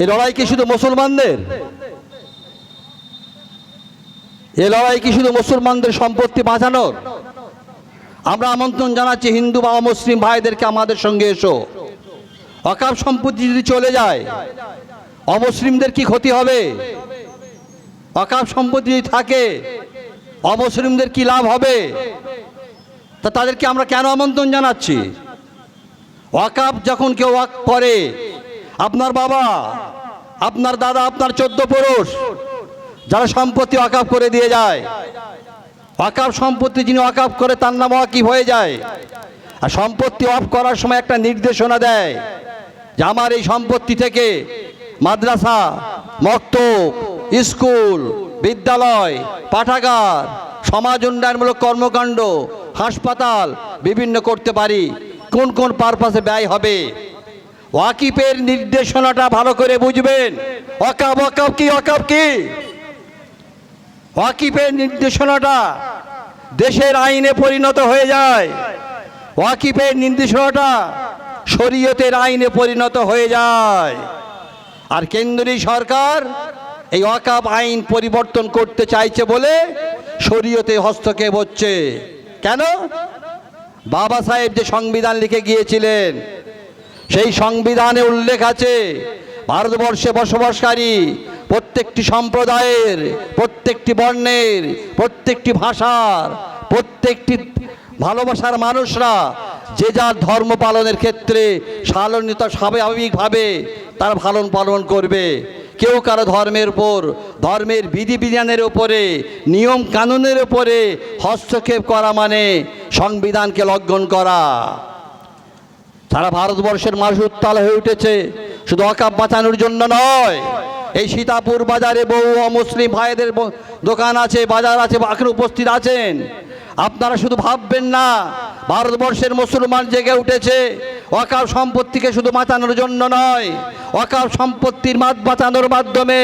এই লড়াই কি শুধু মুসলমানদের? এ লড়াই কি শুধু মুসলমানদের সম্পত্তি বাঁচানোর? আমরা আমন্ত্রণ জানাচ্ছি হিন্দু বা মুসলিম ভাইদেরকে আমাদের সঙ্গে এসো। অকাপ সম্পত্তি যদি চলে যায়, অমুসলিমদের কি ক্ষতি হবে? অকাপ সম্পত্তি যদি থাকে, অমুসলিমদের কি লাভ হবে? তা তাদেরকে আমরা কেন আমন্ত্রণ জানাচ্ছি? ওয়াকাপ যখন কেউ ওয়াক করে, আপনার বাবা আপনার দাদা, আপনার চোদ্দ পুরুষ, যারা সম্পত্তি ওয়াকাপ করে দিয়ে যায়। ওয়াকাপ সম্পত্তি যিনি ওয়াকাপ করে, তার নাম ওয়াকিব হয়ে যায়। আর সম্পত্তি অফ করার সময় একটা নির্দেশনা দেয় যে আমার এই সম্পত্তি থেকে মাদ্রাসা মক্ত স্কুল, বিদ্যালয়, পাঠাগার, সমাজ উন্নয়নমূলক কর্মকাণ্ড, হাসপাতাল বিভিন্ন করতে পারি। কোন কোন পারপাসে ব্যয় হবে? ওয়াকিপের নির্দেশনাটা ভালো করে বুঝবেন। ওয়াকাব ওয়াকাব কি ওয়াকাব কি? ওয়াকিফের নির্দেশনাটা দেশের আইনে পরিণত হয়ে যায়। ওয়াকিফের নির্দেশনাটা শরীয়তের আইনে পরিণত হয়ে যায়। আর কেন্দ্রীয় সরকার এই ওয়াকাব আইন পরিবর্তন করতে চাইছে বলে শরীয়তে হস্তক্ষেপ হচ্ছে। কেন? বাবা সাহেব যে সংবিধান লিখে গিয়েছিলেন সেই সংবিধানে উল্লেখ আছে, ভারতবর্ষে বসবাসকারী প্রত্যেকটি সম্প্রদায়ের, প্রত্যেকটি বর্ণের, প্রত্যেকটি ভাষার, প্রত্যেকটি ভালোবাসার মানুষরা যে যার ধর্ম পালনের ক্ষেত্রে সালনিত স্বাভাবিকভাবে তার পালন পালন করবে। কেউ কারও ধর্মের উপর, ধর্মের বিধিবিধানের উপরে নিয়ম কানুনের উপরে হস্তক্ষেপ করা মানে সংবিধানকে লঙ্ঘন করা। সারা ভারতবর্ষের মানুষ উত্তাল হয়ে উঠেছে। শুধু অকাপ বাঁচানোর জন্য নয়, এই সীতাপুর বাজারে বহু অমুসলিম ভাইদের দোকান আছে, বাজার আছে, এখন উপস্থিত আছেন। আপনারা শুধু ভাববেন না, ভারতবর্ষের মুসলমান জেগে উঠেছে। অকাল সম্পত্তিকে শুধু বাঁচানোর জন্য নয় অকাল সম্পত্তির মাত বাঁচানোর মাধ্যমে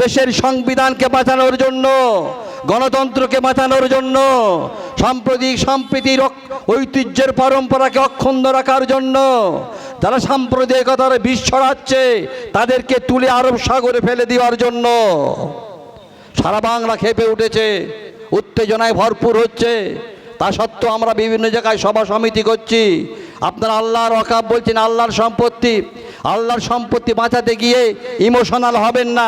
দেশের সংবিধানকে বাঁচানোর জন্য, গণতন্ত্রকে বাঁচানোর জন্য সাম্প্রতিক সম্প্রীতির ঐতিহ্যের পরম্পরাকে অক্ষুণ্ণ রাখার জন্য যারা সাম্প্রদায়িকতার বিষ ছড়াচ্ছে, তাদেরকে তুলে আরব সাগরে ফেলে দেওয়ার জন্য সারা বাংলা খেপে উঠেছে, উত্তেজনায় ভরপুর হচ্ছে। তা সত্ত্বেও আমরা বিভিন্ন জায়গায় সভা সমিতি করছি। আপনারা আল্লাহর অকাব বলছেন, আল্লাহর সম্পত্তি। আল্লাহর সম্পত্তি বাঁচাতে গিয়ে ইমোশনাল হবেন না,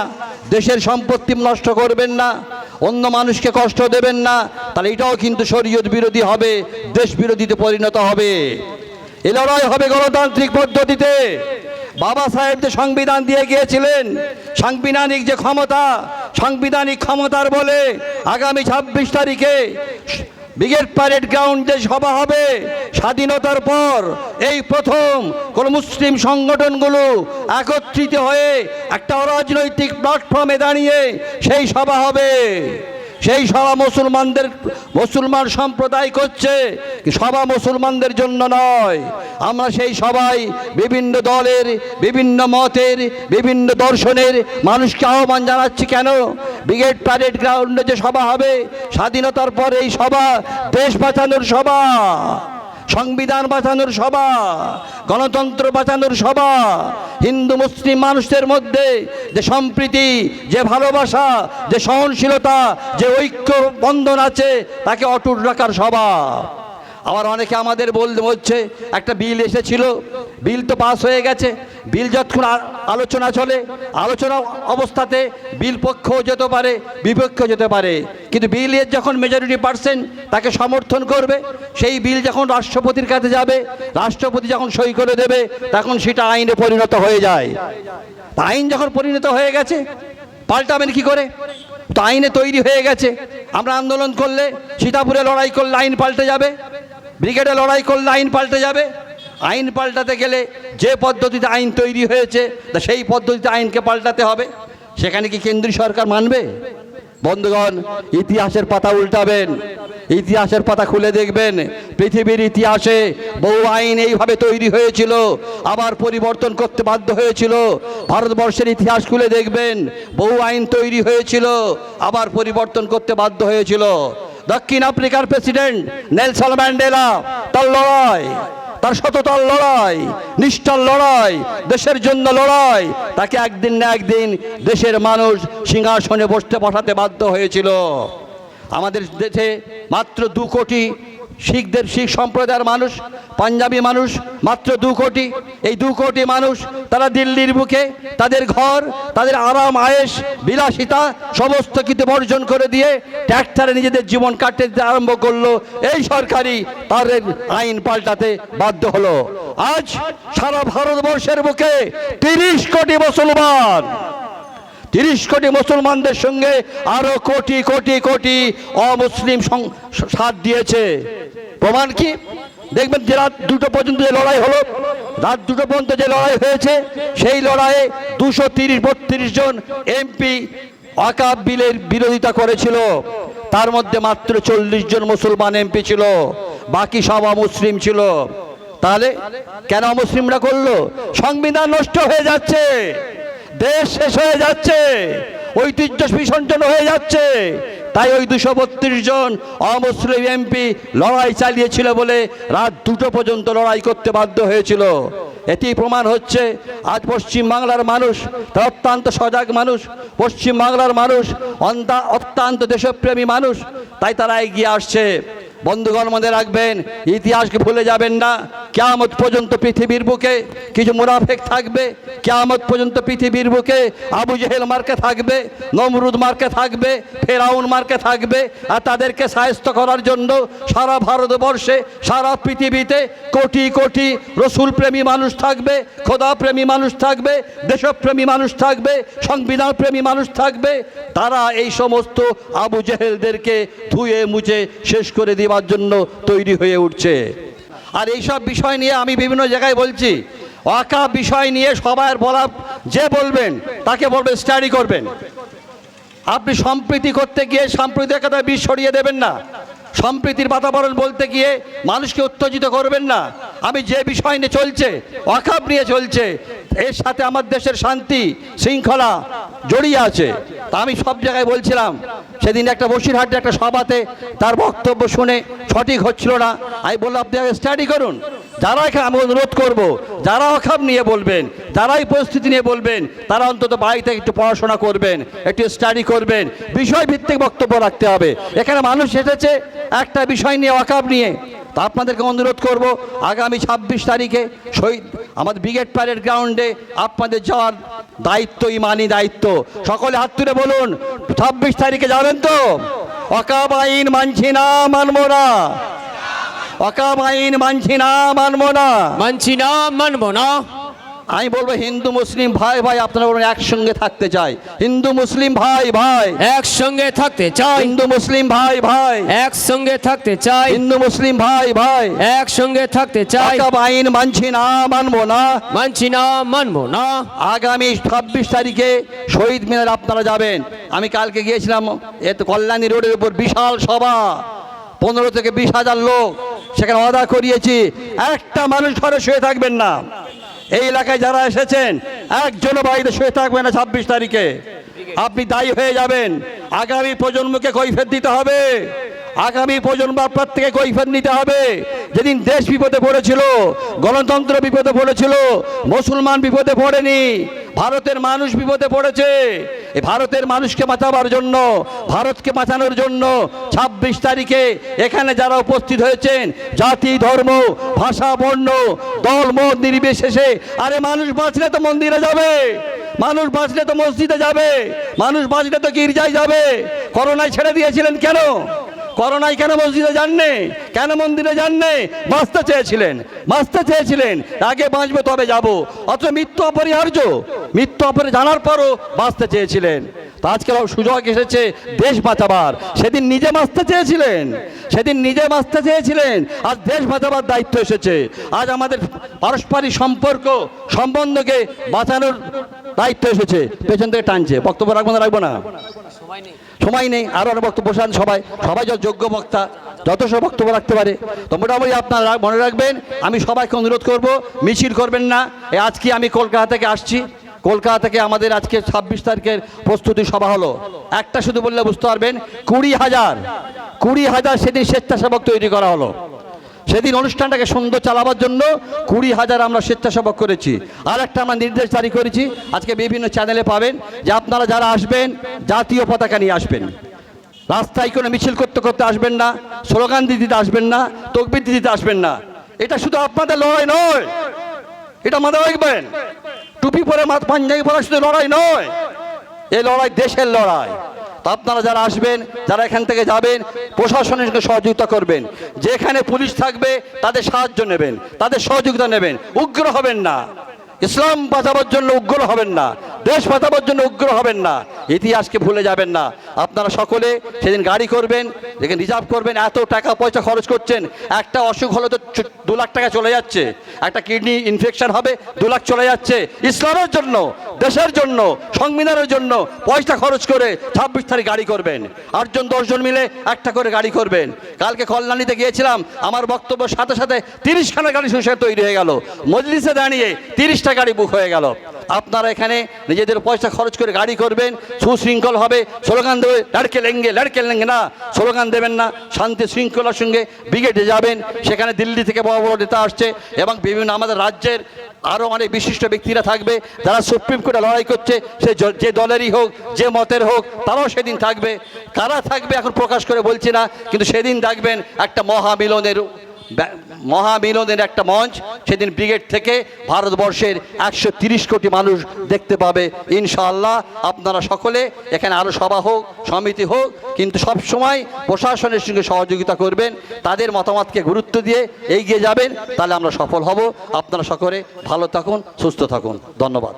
দেশের সম্পত্তি নষ্ট করবেন না। অন্য মানুষকে কষ্ট দেবেন না। তাহলে এটাও কিন্তু শরীয়ত বিরোধী হবে, দেশ বিরোধীতে পরিণত হবে। এ লড়াই হবে গণতান্ত্রিক পদ্ধতিতে। বাবা সাহেব যে সংবিধান দিয়ে গিয়েছিলেন, সাংবিধানিক যে ক্ষমতা, সাংবিধানিক ক্ষমতার বলে আগামী ছাব্বিশ তারিখে ব্রিগেড প্যারেড গ্রাউন্ডে সভা হবে। স্বাধীনতার পর এই প্রথম কোন মুসলিম সংগঠনগুলো একত্রিত হয়ে একটা অরাজনৈতিক প্ল্যাটফর্মে দাঁড়িয়ে সেই সভা হবে। সেই সভা মুসলমানদের, মুসলমান সম্প্রদায় করছে সভা মুসলমানদের জন্য নয়। আমরা সেই সবাই বিভিন্ন দলের, বিভিন্ন মতের, বিভিন্ন দর্শনের মানুষকে আহ্বান জানাচ্ছি কেন? ব্রিগেড প্যারেড গ্রাউন্ডে যে সভা হবে, স্বাধীনতার পর এই সভা দেশ বাঁচানোর সভা, সংবিধান বাঁচানোর সভা, গণতন্ত্র বাঁচানোর সভা হিন্দু মুসলিম মানুষদের মধ্যে যে সম্প্রীতি, যে ভালোবাসা, যে সহনশীলতা, যে ঐক্য বন্ধন আছে, তাকে অটুট রাখার সভা আবার অনেকে আমাদের বলতে বলছে একটা বিল এসেছিল, বিল তো পাস হয়ে গেছে, বিল যতক্ষণ আলোচনা চলে, আলোচনা অবস্থাতে বিল পক্ষও যেতে পারে, বিপক্ষও যেতে পারে। কিন্তু বিলের যখন মেজরিটি পার্সেন্ট তাকে সমর্থন করবে, সেই বিল যখন রাষ্ট্রপতির কাছে যাবে, রাষ্ট্রপতি যখন সই করে দেবে, তখন সেটা আইনে পরিণত হয়ে যায়। আইন যখন পরিণত হয়ে গেছে, পাল্টাবেন কি করে? তো আইনে তৈরি হয়ে গেছে। আমরা আন্দোলন করলে সীতাপুরে লড়াই করলে আইন পাল্টে যাবে। ব্রিগেডে লড়াই করলে আইন পাল্টে যাবে। আইন পাল্টাতে গেলে যে পদ্ধতিতে আইন তৈরি হয়েছে, তা সেই পদ্ধতিতে আইনকে পাল্টাতে হবে। সেখানে কি কেন্দ্রীয় সরকার মানবে? বন্ধুগণ, ইতিহাসের পাতা উল্টাবেন, ইতিহাসের পাতা খুলে দেখবেন। পৃথিবীর ইতিহাসে বহু আইন এইভাবে তৈরি হয়েছিল, আবার পরিবর্তন করতে বাধ্য হয়েছিল। ভারতবর্ষের ইতিহাস খুলে দেখবেন, বহু আইন তৈরি হয়েছিল, আবার পরিবর্তন করতে বাধ্য হয়েছিল। দক্ষিণ আফ্রিকার প্রেসিডেন্ট নেলসন ম্যান্ডেলা, তার লড়াই, তার সততার লড়াই, নিষ্ঠার লড়াই, দেশের জন্য লড়াই, তাকে একদিন না একদিন দেশের মানুষ সিংহাসনে বসতে পাঠাতে বাধ্য হয়েছিল। আমাদের দেশে মাত্র দু কোটি শিখদের শিখ সম্প্রদায়ের মানুষ, পাঞ্জাবি মানুষ, মাত্র দু কোটি। এই দু কোটি মানুষ, তারা দিল্লির বুকে, তাদের ঘর, তাদের আরাম আয়েস বিলাসিতা সমস্ত কিছু বর্জন করে দিয়ে ট্র্যাক্টরে নিজেদের জীবন কাটতে আরম্ভ করল। এই সরকারি তাদের আইন পাল্টাতে বাধ্য হলো। আজ সারা ভারতবর্ষের বুকে তিরিশ কোটি মুসলমান, তিরিশ কোটি মুসলমানদের সঙ্গে আরও কোটি কোটি কোটি অমুসলিম সাথ দিয়েছে। প্রমাণ কি? দেখবেন যে রাত দুটো পর্যন্ত যে লড়াই হলো, রাত দুটো পর্যন্ত যে লড়াই হয়েছে, সেই লড়াইয়ে দুশো তিরিশ, বত্রিশ জন এমপি ওয়াকাব বিলের বিরোধিতা করেছিল। তার মধ্যে মাত্র চল্লিশ জন মুসলমান এমপি ছিল, বাকি সব অমুসলিম ছিল। তাহলে কেন অমুসলিমরা করল? সংবিধান নষ্ট হয়ে যাচ্ছে, দেশ শেষ হয়ে যাচ্ছে, ঐতিহ্য বিসর্জন হয়ে যাচ্ছে। তাই ওই দুশো বত্রিশ জন অমুসলিম এমপি লড়াই চালিয়েছিল বলে রাত দুটো পর্যন্ত লড়াই করতে বাধ্য হয়েছিল। এটি প্রমাণ হচ্ছে, আজ পশ্চিম বাংলার মানুষ, তারা অত্যন্ত সজাগ মানুষ, পশ্চিম বাংলার মানুষ অত্যন্ত দেশপ্রেমী মানুষ, তাই তারা এগিয়ে আসছে। বন্ধুগণ মনে রাখবেন, ইতিহাসকে ভুলে যাবেন না কেয়ামত পর্যন্ত পৃথিবীর বুকে কিছু মুনাফেক থাকবে, কেয়ামত পর্যন্ত পৃথিবীর বুকে আবু জেহেল মার্কে থাকবে, নমরুদ মার্কে থাকবে, ফেরাউন মার্কে থাকবে, আর তাদেরকে সায়স্ত করার জন্য সারা ভারতবর্ষে, সারা পৃথিবীতে কোটি কোটি রসুল প্রেমী মানুষ থাকবে খোদা প্রেমী মানুষ থাকবে, দেশপ্রেমী মানুষ থাকবে সংবিধান প্রেমী মানুষ থাকবে। তারা এই সমস্ত আবু জেহেলদেরকে ধুয়ে মুছে শেষ করে দেওয়ার জন্য তৈরি হয়ে উঠছে। আর এইসব বিষয় নিয়ে আমি বিভিন্ন জায়গায় বলছি। ওয়াকা বিষয় নিয়ে সবার বলা যে বলবেন, তাকে বলবেন স্টাডি করবেন। আপনি সম্প্রীতি করতে গিয়ে সাম্প্রদায়িকতা বিষ সরিয়ে দেবেন না। সম্প্রীতির বাতাবরণ বলতে গিয়ে মানুষকে উত্তেজিত করবেন না। আমি যে বিষয় নিয়ে চলছে, অখাপ নিয়ে চলছে, এর সাথে আমার দেশের শান্তি, শৃঙ্খলা জড়িয়ে আছে। তা আমি সব জায়গায় বলছিলাম, সেদিন একটা বসিরহাটে একটা সভাতে তার বক্তব্য শুনে সঠিক হচ্ছিল না। আমি বললাম, আপনি আগে স্টাডি করুন। যারা এখানে আমি অনুরোধ করব, যারা অখাপ নিয়ে বলবেন, যারাই পরিস্থিতি নিয়ে বলবেন, তারা অন্তত বাড়িতে একটু পড়াশোনা করবেন, একটু স্টাডি করবেন বিষয় ভিত্তিক বক্তব্য রাখতে হবে। এখানে মানুষ এসেছে একটা বিষয় নিয়ে অকাপ নিয়ে। তা আপনাদেরকে অনুরোধ করব, আগামী ছাব্বিশ তারিখে শহীদ, আমাদের ব্রিগেড প্যারেড গ্রাউন্ডে আপনাদের যাওয়ার দায়িত্ব, ইমানি দায়িত্ব। সকলে হাত তুলে বলুন, ছাব্বিশ তারিখে যাবেন তো? অকাব আইন মানছি না, মানবো না। অকাব আইন মানছি না মানবো না। মানছি না মানবো না। আমি বলব হিন্দু মুসলিম ভাই ভাই আপনারা বলুন একসঙ্গে থাকতে চাই। হিন্দু মুসলিম ভাই ভাই। একসঙ্গে থাকতে চাই। হিন্দু মুসলিম ভাই ভাই। একসঙ্গে থাকতে চাই। হিন্দু মুসলিম ভাই ভাই। একসঙ্গে থাকতে চাই। আইন মানছি না মানবো না। মানছি না মানবো না। আগামী ছাব্বিশ তারিখে শহীদ মিনার আপনারা যাবেন। আমি কালকে গিয়েছিলাম এত কল্যাণী রোডের উপর বিশাল সভা। পনেরো থেকে বিশ হাজার লোক। সেখানে অদা করিয়েছি, একটা মানুষ ঘরে শুয়ে থাকবেন না। এই এলাকায় যারা এসেছেন, একজনও বাড়িতে শুয়ে থাকবেন না ছাব্বিশ তারিখে। আপনি দায়ী হয়ে যাবেন। আগামী প্রজন্মকে কৈফের দিতে হবে। আগামী প্রজন্ম আপনার থেকে কৈফের নিতে হবে। যেদিন দেশ বিপদে পড়েছিল, গণতন্ত্র বিপদে পড়েছিল, মুসলমান বিপদে পড়েনি ভারতের মানুষ বিপদে পড়েছে। ভারতের মানুষকে বাঁচাবার জন্য, ভারতকে বাঁচানোর জন্য ছাব্বিশ তারিখে এখানে যারা উপস্থিত হয়েছেন, জাতি, ধর্ম, ভাষা, বর্ণ, দল, মত নির্বিশেষে, আরে মানুষ বাঁচলে তো মন্দিরে যাবে, মানুষ বাঁচলে তো মসজিদে যাবে, মানুষ বাঁচলে তো গির্জায় যাবে। করোনায় ছেড়ে দিয়েছিলেন কেন? করোনায় কেন মসজিদে যাননি? কেন মন্দিরে যান নেই বাঁচতে চেয়েছিলেন বাঁচতে চেয়েছিলেন। আগে বাঁচবে, তবে যাব। অথচ মৃত্যু অপরিহার্য। মৃত্যু অপরে জানার পরও বাঁচতে চেয়েছিলেন। তো আজকে সুযোগ এসেছে দেশ বাঁচাবার। সেদিন নিজে বাঁচতে চেয়েছিলেন। সেদিন নিজে বাঁচতে চেয়েছিলেন। আজ দেশ বাঁচাবার দায়িত্ব এসেছে। আজ আমাদের পারস্পরিক সম্পর্ক সম্বন্ধকে বাঁচানোর দায়িত্ব এসেছে। পেছন থেকে টানছে। বক্তব্য রাখব না রাখব না? সময় নেই। আরও অনেক বক্তব্য বসান সবাই। সবাই যত যোগ্য বক্তা যথেষ্ট বক্তব্য রাখতে পারে। তো মোটামুটি আপনারা মনে রাখবেন আমি সবাইকে অনুরোধ করব মিছিল করবেন না। এই আজকে আমি কলকাতা থেকে আসছি। কলকাতা থেকে আমাদের আজকে ছাব্বিশ তারিখের প্রস্তুতি সভা হলো। একটা শুধু বললে বুঝতে পারবেন, কুড়ি হাজার কুড়ি হাজার সেদিন স্বেচ্ছাসেবক তৈরি করা হলো। সেদিন অনুষ্ঠানটাকে সুন্দর চালাবার জন্য কুড়ি হাজার আমরা স্বেচ্ছাসেবক করেছি। আর একটা আমরা নির্দেশ জারি করেছি, আজকে বিভিন্ন চ্যানেলে পাবেন, যে আপনারা যারা আসবেন, জাতীয় পতাকা নিয়ে আসবেন। রাস্তায় কোনো মিছিল করতে করতে আসবেন না, স্লোগান দিতে আসবেন না, তকবির দিতে আসবেন না। এটা শুধু আপনাদের লড়াই নয়, এটা মাথায় রাখবেন। টুপি পরে পাঞ্জাবি পরা শুধু লড়াই নয় এই লড়াই দেশের লড়াই। আপনারা যারা আসবেন, যারা এখান থেকে যাবেন, প্রশাসনের সঙ্গে সহযোগিতা করবেন। যেখানে পুলিশ থাকবে, তাদের সাহায্য নেবেন, তাদের সহযোগিতা নেবেন। উগ্র হবেন না। ইসলাম বাঁচাবার জন্য উগ্র হবেন না। দেশ বাঁচাবার জন্য উগ্র হবেন না, ইতিহাসকে ভুলে যাবেন না। আপনারা সকলে সেদিন গাড়ি করবেন যেখানে রিজার্ভ করবেন, এত টাকা পয়সা খরচ করছেন, একটা অসুখ হলে তো দু লাখ টাকা চলে যাচ্ছে, একটা কিডনি ইনফেকশন হবে, দু লাখ চলে যাচ্ছে। ইসলামের জন্য, দেশের জন্য, সংবিধানের জন্য পয়সা খরচ করে ছাব্বিশ তারিখ গাড়ি করবেন। আটজন, দশজন মিলে একটা করে গাড়ি করবেন। কালকে কল্যাণীতে গিয়েছিলাম, আমার বক্তব্যের সাথে সাথে তিরিশখানা গাড়ি সুসে তৈরি হয়ে গেল। মজলিসে দাঁড়িয়ে তিরিশটা গাড়ি বুক হয়ে গেল। আপনারা এখানে নিজেদের পয়সা খরচ করে গাড়ি করবেন, সুশৃঙ্খল হবে। স্লোগান দেবে, লড়কে লেঙ্গে লড়কে লেঙ্গে। না, স্লোগান দেবেন না। শান্তি শৃঙ্খলার সঙ্গে ব্রিগেডে যাবেন। সেখানে দিল্লি থেকে বড় বড় নেতা আসছে এবং বিভিন্ন আমাদের রাজ্যের আরও অনেক বিশিষ্ট ব্যক্তিরা থাকবে। যারা সুপ্রিম কোর্টে লড়াই করছে, সে যে দলেরই হোক, যে মতের হোক, তারাও সেদিন থাকবে। কারা থাকবে এখন প্রকাশ করে বলছি না, কিন্তু সেদিন থাকবেন একটা মহামিলনের মহামিলনের একটা মঞ্চ, সেদিন ব্রিগেড থেকে ভারতবর্ষের একশো তিরিশ কোটি মানুষ দেখতে পাবে। ইনশাআল্লাহ আপনারা সকলে, এখানে আরও সভা হোক, সমিতি হোক, কিন্তু সব সময় প্রশাসনের সঙ্গে সহযোগিতা করবেন, তাদের মতামতকে গুরুত্ব দিয়ে এগিয়ে যাবেন, তাহলে আমরা সফল হব। আপনারা সকলে ভালো থাকুন, সুস্থ থাকুন। ধন্যবাদ।